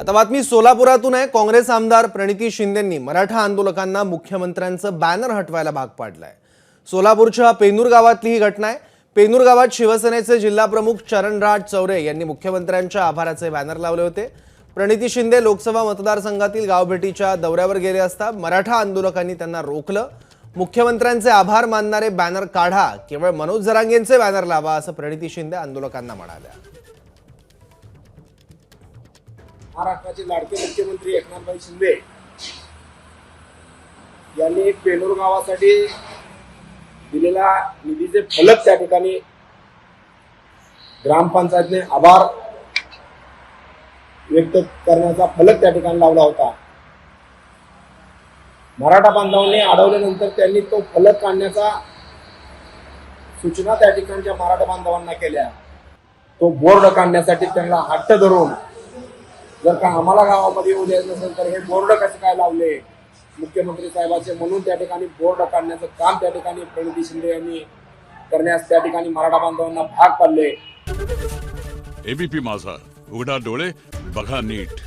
आता बातमी सोलापुरातून आहे. काँग्रेस आमदार प्रणिती शिंदेंनी मराठा आंदोलकांना मुख्यमंत्र्यांचं बॅनर हटवायला भाग पाडलाय. सोलापूरच्या पेनूर गावातली ही घटना आहे. पेनूर गावात शिवसेनेचे जिल्हा प्रमुख चरणराज चौरे यांनी मुख्यमंत्र्यांच्या आभाराचे बॅनर लावले होते. प्रणिती शिंदे लोकसभा मतदारसंघातील गावभेटीच्या दौऱ्यावर गेले असता मराठा आंदोलकांनी त्यांना रोखलं. मुख्यमंत्र्यांचे आभार मानणारे बॅनर काढा. केवळ मनोज जरांगेंचे बॅनर लावा असं प्रणिती शिंदे आंदोलकांना म्हणाल्या. महाराष्ट्राचे लाडके मुख्यमंत्री एकनाथभाई शिंदे यांनी पेनूर गावासाठी दिलेला निधीचे फलक त्या ठिकाणी ग्रामपंचायतने आभार व्यक्त करण्याचा फलक त्या ठिकाणी लावला होता. मराठा बांधवांनी अडवल्यानंतर त्यांनी तो फलक काढण्याचा सूचना त्या ठिकाणच्या मराठा बांधवांना केल्या. तो बोर्ड काढण्यासाठी त्यांना हट्ट धरून जर का आम्हाला गावामध्ये येऊ द्यायचं नसेल तर हे बोर्ड कसे काय लावले. मुख्यमंत्री साहेबाचे म्हणून त्या ठिकाणी बोर्ड काढण्याचं काम त्या ठिकाणी प्रणिती शिंदे यांनी करण्यास त्या ठिकाणी मराठा बांधवांना भाग पाडले. एबीपी माझा उघडा डोळे बघा नीट.